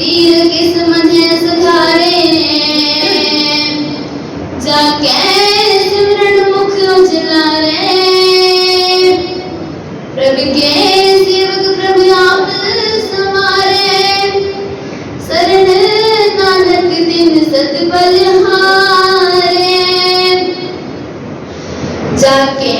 पीर जाके सिमरन मुख उजला रे प्रभु के सेवक प्रभु आप समारे। शरण नानक दिन सत बलहारे जाके